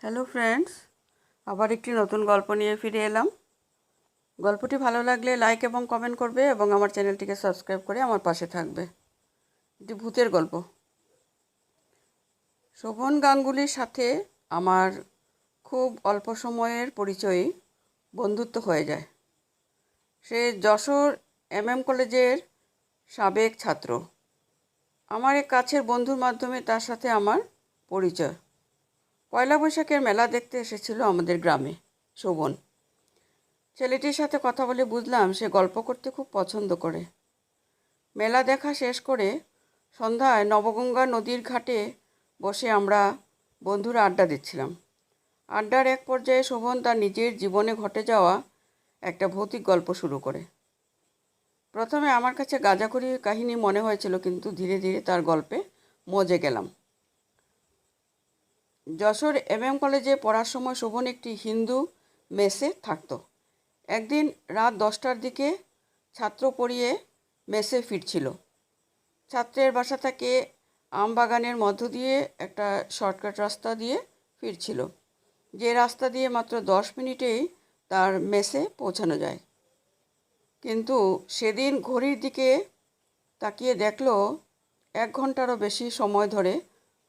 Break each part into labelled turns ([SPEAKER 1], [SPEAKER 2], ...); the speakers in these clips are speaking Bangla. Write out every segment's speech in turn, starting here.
[SPEAKER 1] হ্যালো ফ্রেন্ডস আবার একটি নতুন গল্প নিয়ে ফিরে এলাম। গল্পটি ভালো লাগলে লাইক এবং কমেন্ট করবে এবং আমার চ্যানেলটিকে সাবস্ক্রাইব করে আমার পাশে থাকবে। এটি ভূতের গল্প। শোভন গাঙ্গুলির সাথে আমার খুব অল্প সময়ের পরিচয়ই বন্ধুত্ব হয়ে যায়। সে যশোর এম এম কলেজের সাবেক ছাত্র। আমার এক কাছের বন্ধুর মাধ্যমে তার সাথে আমার পরিচয়। পয়লা বৈশাখের মেলা দেখতে এসেছিল আমাদের গ্রামে, শোভন। ছেলেটির সাথে কথা বলে বুঝলাম সে গল্প করতে খুব পছন্দ করে। মেলা দেখা শেষ করে সন্ধ্যায় নবগঙ্গা নদীর ঘাটে বসে আমরা বন্ধুরা আড্ডা দিচ্ছিলাম। আড্ডার এক পর্যায়ে শোভন তার নিজের জীবনে ঘটে যাওয়া একটা ভৌতিক গল্প শুরু করে। প্রথমে আমার কাছে গাঁজাখড়ি কাহিনী মনে হয়েছিল, কিন্তু ধীরে ধীরে তার গল্পে মজে গেলাম। যশোর এম এম কলেজে পড়ার সময় শোভন একটি হিন্দু মেসে থাকতো। একদিন রাত দশটার দিকে ছাত্র পড়িয়ে মেসে ফিরছিল। ছাত্রের বাসা থেকে আম বাগানের মধ্য দিয়ে একটা শর্টকাট রাস্তা দিয়ে ফিরছিল। যে রাস্তা দিয়ে মাত্র দশ মিনিটেই তার মেসে পৌঁছানো যায়। কিন্তু সেদিন ঘড়ির দিকে তাকিয়ে দেখল, এক ঘন্টারও বেশি সময় ধরে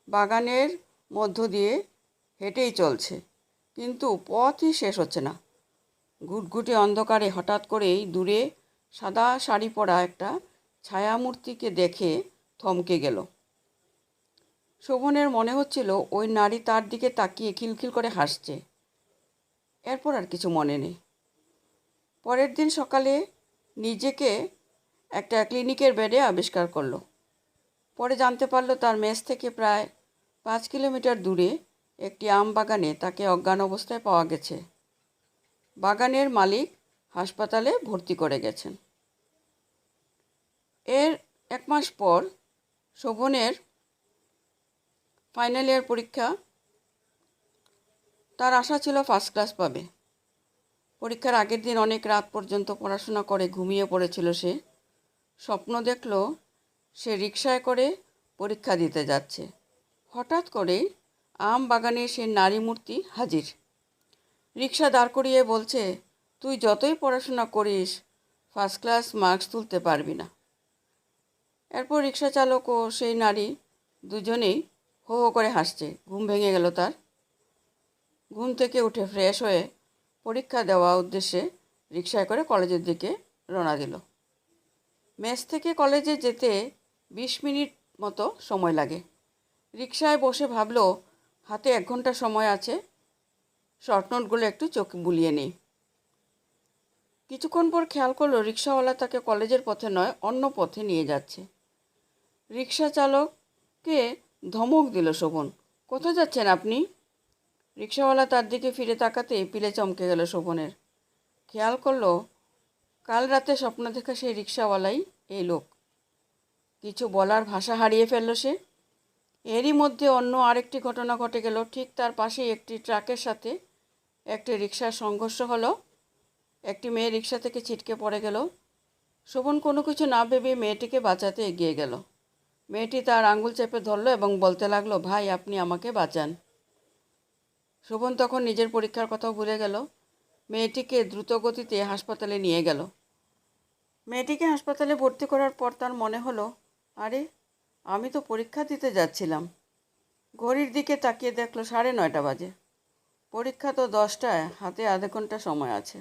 [SPEAKER 1] বাগানের মধ্য দিয়ে হেঁটেই চলছে। কিন্তু পথই শেষ হচ্ছে না। ঘুটঘুটে অন্ধকারে হঠাৎ করেই দূরে সাদা শাড়ি পরা একটা ছায়ামূর্তিকে দেখে থমকে গেল। শোভনের মনে হচ্ছিল ওই নারী তার দিকে তাকিয়ে খিলখিল করে হাসছে। এরপর আর কিছু মনে নেই। পরের দিন সকালে নিজেকে একটা ক্লিনিকের বেডে আবিষ্কার করল। পরে জানতে পারল তার মেস থেকে প্রায় পাঁচ কিলোমিটার দূরে একটি আম বাগানে তাকে অজ্ঞান অবস্থায় পাওয়া গেছে। বাগানের মালিক হাসপাতালে ভর্তি করে গেছেন। এর এক মাস পর শোভনের ফাইনাল ইয়ার পরীক্ষা, তার আশা ছিল ফার্স্ট ক্লাস পাবে। পরীক্ষার আগের দিন অনেক রাত পর্যন্ত পড়াশোনা করে ঘুমিয়ে পড়েছিল সে। স্বপ্ন দেখল সে রিক্সায় করে পরীক্ষা দিতে যাচ্ছে। হঠাৎ করেই আম বাগানে সে নারী মূর্তি হাজির। রিক্সা দাঁড় করিয়ে বলছে, তুই যতই পড়াশোনা করিস ফার্স্ট ক্লাস মার্কস তুলতে পারবি না। এরপর রিক্সা চালক ও সেই নারী দুজনেই হো হো করে হাসছে। ঘুম ভেঙে গেল তার। ঘুম থেকে উঠে ফ্রেশ হয়ে পরীক্ষা দেওয়া উদ্দেশ্যে রিক্সায় করে কলেজের দিকে রওনা দিল। মেস থেকে কলেজে যেতে বিশ মিনিট মতো সময় লাগে। রিক্সায় বসে ভাবল, হাতে এক ঘণ্টা সময় আছে, শর্ট নোটগুলো একটু চোখ বুলিয়ে নেই। কিছুক্ষণ পর খেয়াল করল রিক্সাওয়ালা তাকে কলেজের পথে নয়, অন্য পথে নিয়ে যাচ্ছে। রিক্সা চালককে ধমক দিল শোভন, কোথায় যাচ্ছেন আপনি? রিক্সাওয়ালা তার দিকে ফিরে তাকাতে পিলে চমকে গেল শোভনের। খেয়াল করল, কাল রাতে স্বপ্ন দেখা সেই রিক্সাওয়ালাই এই লোক। কিছু বলার ভাষা হারিয়ে ফেলল সে। এরই মধ্যে অন্য আরেকটি ঘটনা ঘটে গেল। ঠিক তার পাশেই একটি ট্রাকের সাথে একটি রিক্সার সংঘর্ষ হলো। একটি মেয়ে রিক্সা থেকে ছিটকে পড়ে গেল। শোভন কোনো কিছু না ভেবে মেয়েটিকে বাঁচাতে এগিয়ে গেল। মেয়েটি তার আঙ্গুল চেপে ধরলো এবং বলতে লাগল, ভাই, আপনি আমাকে বাঁচান। শোভন তখন নিজের পরীক্ষার কথাও ভুলে গেল। মেয়েটিকে দ্রুত গতিতে হাসপাতালে নিয়ে গেল। মেয়েটিকে হাসপাতালে ভর্তি করার পর তার মনে হলো, আরে আমি তো পরীক্ষা দিতে যাচ্ছিলাম। ঘড়ির দিকে তাকিয়ে দেখল সাড়ে নয়টা বাজে। পরীক্ষা তো দশটায়, হাতে আধা ঘণ্টা সময় আছে।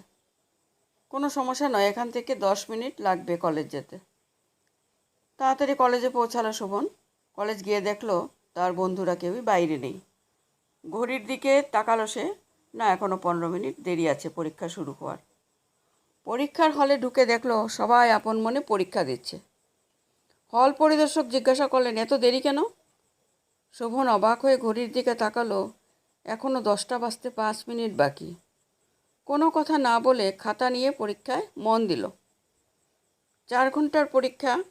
[SPEAKER 1] কোনো সমস্যা নয়, এখান থেকে দশ মিনিট লাগবে কলেজ যেতে। তাড়াতাড়ি কলেজে পৌঁছালো শোভন। কলেজ গিয়ে দেখল তার বন্ধুরা কেউই বাইরে নেই। ঘড়ির দিকে তাকালো সে, না এখনও পনেরো মিনিট দেরি আছে, পরীক্ষা শুরু হওয়ার। পরীক্ষার হলে ঢুকে দেখল সবাই আপন মনে পরীক্ষা দিচ্ছে। হল পরিদর্শক জিজ্ঞাসা করলেন, এত দেরি কেন? শোভন অবাক হয়ে ঘড়ির দিকে তাকালো। এখনও দশটা বাজতে পাঁচ মিনিট বাকি। কোনো কথা না বলে খাতা নিয়ে পরীক্ষায় মন দিল। চার ঘণ্টার পরীক্ষা।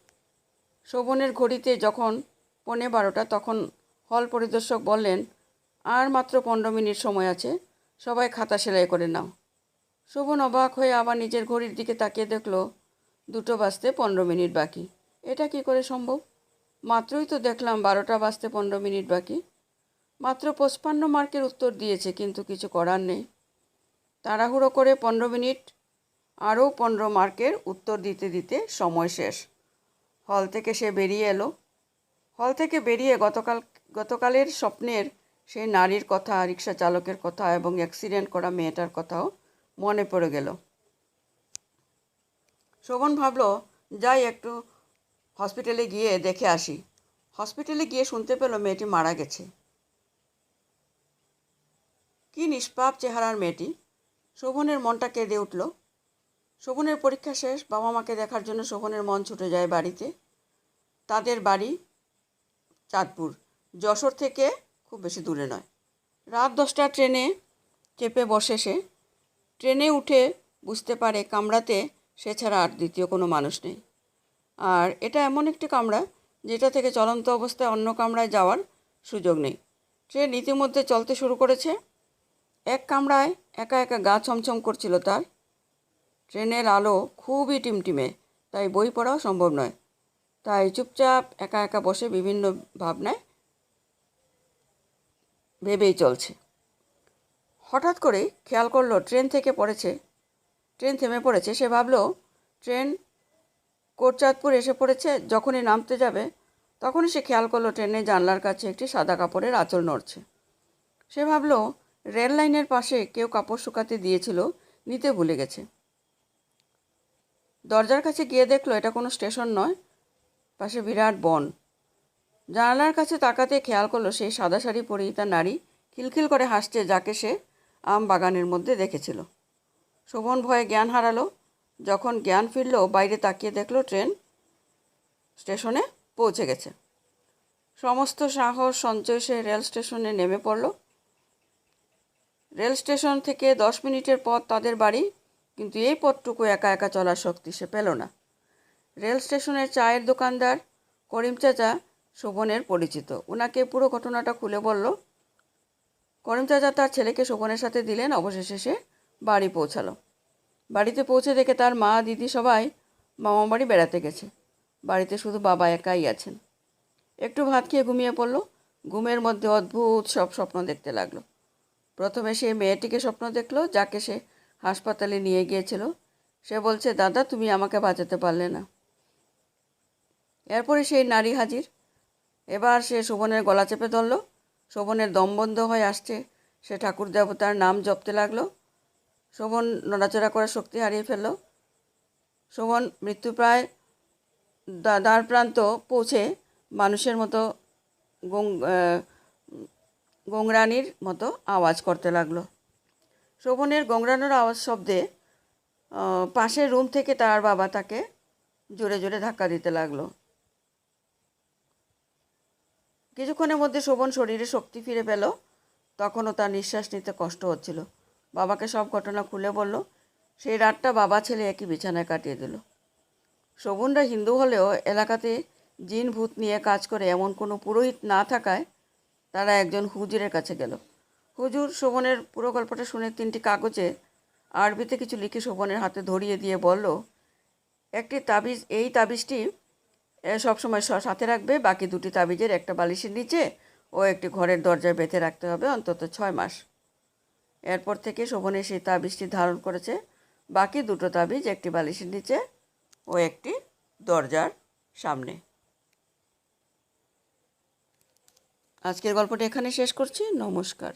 [SPEAKER 1] শোভনের ঘড়িতে যখন পৌনে বারোটা, তখন হল পরিদর্শক বললেন, আর মাত্র পনেরো মিনিট সময় আছে, সবাই খাতা সেলাই করে নাও। শোভন অবাক হয়ে আবার নিজের ঘড়ির দিকে তাকিয়ে দেখল, দুটো বাজতে পনেরো মিনিট বাকি। এটা কি করে সম্ভব? মাত্রই তো দেখলাম বারোটা বাজতে পনেরো মিনিট বাকি। মাত্র পঁচপান্ন মার্কের উত্তর দিয়েছে, কিন্তু কিছু করার নেই। তাড়াহুড়ো করে পনেরো মিনিট, আরও পনেরো মার্কের উত্তর দিতে দিতে সময় শেষ। হল থেকে সে বেরিয়ে এলো। হল থেকে বেরিয়ে গতকাল, গতকালের স্বপ্নের সেই নারীর কথা, রিক্সা চালকের কথা এবং অ্যাক্সিডেন্ট করা মেয়েটার কথাও মনে পড়ে গেল। শোভন ভাবল, যাই একটু হসপিটালে গিয়ে দেখে আসি। হসপিটালে গিয়ে শুনতে পেল মেয়েটি মারা গেছে। কি নিষ্পাপ চেহারার মেয়েটি। শোভনের মনটা কেঁদে উঠল। শোভনের পরীক্ষা শেষ বাবা মাকে দেখার জন্য শোভনের মন ছুটে যায় বাড়িতে। তাদের বাড়ি চাঁদপুর। যশোর থেকে খুব বেশি দূরে নয়। রাত দশটা ট্রেনে চেপে বসে সে। ট্রেনে উঠে বুঝতে পারে কামড়াতে সে ছাড়া আর দ্বিতীয় কোনো মানুষ নেই। আর এটা এমন একটি কামরা যেটা থেকে চলন্ত অবস্থায় অন্য কামরায় যাওয়ার সুযোগ নেই। ট্রেন ইতিমধ্যে চলতে শুরু করেছে। এক কামরায় একা একা গা ছমছম করছিল তার। ট্রেনের আলো খুবই টিমটিমে, তাই বই পড়াও সম্ভব নয়। তাই চুপচাপ একা একা বসে বিভিন্ন ভাবনায় ভেবেই চলছে। হঠাৎ করে খেয়াল করল ট্রেন থেকে পড়েছে, ট্রেন থেমে পড়েছে। সে ভাবলো, ট্রেন কোটচাঁদপুর এসে পড়েছে, যখনই নামতে যাবে, তখনই সে খেয়াল করল ট্রেনে জানলার কাছে একটি সাদা কাপড়ের আঁচল নড়ছে। সে ভাবলো, রেল লাইনের পাশে কেউ কাপড় শুকাতে দিয়েছিল, নিতে ভুলে গেছে। দরজার কাছে গিয়ে দেখল, এটা কোনো স্টেশন নয়, পাশে বিরাট বন। জানালার কাছে তাকাতে খেয়াল করল, সেই সাদা শাড়ি পরিহিতা নারী খিলখিল করে হাসছে, যাকে সে আম বাগানের মধ্যে দেখেছিল। শোভন ভয়ে জ্ঞান হারালো যখন জ্ঞান ফিরল, বাইরে তাকিয়ে দেখল ট্রেন স্টেশনে পৌঁছে গেছে। সমস্ত সাহস, সঞ্চয় সে রেল স্টেশনে নেমে পড়ল। রেল স্টেশন থেকে দশ মিনিটের পথ তাদের বাড়ি, কিন্তু এই পথটুকু একা একা চলার শক্তি সে পেল না। রেল স্টেশনের চায়ের দোকানদার করিম চাচা শোভনের পরিচিত। ওনাকে পুরো ঘটনাটা খুলে বলল, করিম চাচা তার ছেলেকে শোভনের সাথে দিলেন, অবশেষে সে বাড়ি পৌঁছালো। বাড়িতে পৌঁছে দেখে তার মা, দিদি সবাই মামা বাড়ি বেড়াতে গেছে। বাড়িতে শুধু বাবা একাই আছেন। একটু ভাত খেয়ে ঘুমিয়ে পড়ল। ঘুমের মধ্যে অদ্ভুত সব স্বপ্ন দেখতে লাগল। প্রথমে সে মেয়েটিকে স্বপ্ন দেখল, যাকে সে হাসপাতালে নিয়ে গিয়েছিল। সে বলছে, দাদা, তুমি আমাকে বাঁচাতে পারলে না। এরপরে সেই নারী হাজির। এবার সে শোভনের গলা চেপে ধরল। শোভনের দম বন্ধ হয়ে আসছে। সে ঠাকুর দেবতার নাম জপতে লাগল। শোভন নড়াচড়া করার শক্তি হারিয়ে ফেলল। শোভন মৃত্যুপ্রায় দ্বার প্রান্ত পৌঁছে মানুষের মতো গোংরানির মতো আওয়াজ করতে লাগল। শোভনের গোংরানোর আওয়াজ শব্দে পাশের রুম থেকে তার বাবা তাকে জোরে জোরে ধাক্কা দিতে লাগল। কিছুক্ষণের মধ্যে শোভন শরীরে শক্তি ফিরে পেল। তখনও তার নিঃশ্বাস নিতে কষ্ট হচ্ছিল। বাবাকে সব ঘটনা খুলে বলল, সেই রাতটা বাবা ছেলে একই বিছানায় কাটিয়ে দিল। শোভনরা হিন্দু হলেও এলাকাতে জিন ভূত নিয়ে কাজ করে এমন কোনো পুরোহিত না থাকায় তারা একজন হুজুরের কাছে গেল। হুজুর শোভনের পুরো গল্পটা শুনে তিনটি কাগজে আরবিতে কিছু লিখে শোভনের হাতে ধরিয়ে দিয়ে বলল, একটি তাবিজ, এই তাবিজটি সবসময় সাথে রাখবে, বাকি দুটি তাবিজের একটা বালিশের নিচে ও একটি ঘরের দরজায় বেঁধে রাখতে হবে অন্তত ছয় মাস। এরপর থেকে শোভনের সেই তাবিজটি ধারণ করেছে। বাকি দুটো তাবিজ একটি বালিশের নিচে ও একটি দরজার সামনে। আজকের গল্পটি এখানে শেষ করছি। নমস্কার।